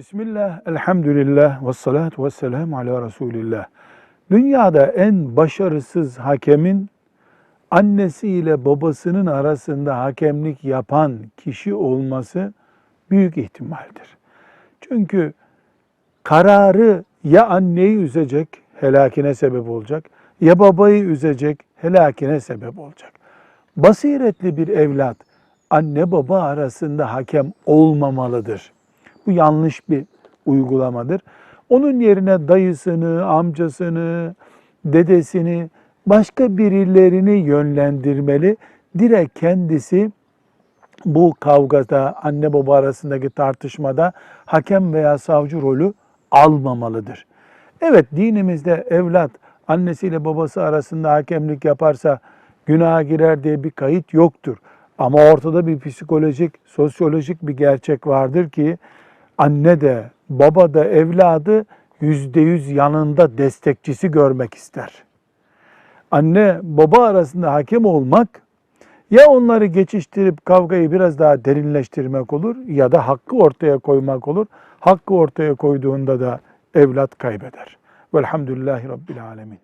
Bismillah, elhamdülillah, ve salatu ve selamu ala Resulillah. Dünyada en başarısız hakemin annesiyle babasının arasında hakemlik yapan kişi olması büyük ihtimaldir. Çünkü kararı ya anneyi üzecek, helakine sebep olacak, ya babayı üzecek, helakine sebep olacak. Basiretli bir evlat anne baba arasında hakem olmamalıdır. Bu yanlış bir uygulamadır. Onun yerine dayısını, amcasını, dedesini, başka birilerini yönlendirmeli. Direkt kendisi bu kavgada, anne baba arasındaki tartışmada hakem veya savcı rolü almamalıdır. Evet dinimizde evlat annesiyle babası arasında hakemlik yaparsa günaha girer diye bir kayıt yoktur. Ama ortada bir psikolojik, sosyolojik bir gerçek vardır ki anne de baba da evladı yüzde yüz yanında destekçisi görmek ister. Anne baba arasında hakem olmak ya onları geçiştirip kavgayı biraz daha derinleştirmek olur ya da hakkı ortaya koymak olur. Hakkı ortaya koyduğunda da evlat kaybeder. Velhamdülillahi Rabbil Alemin.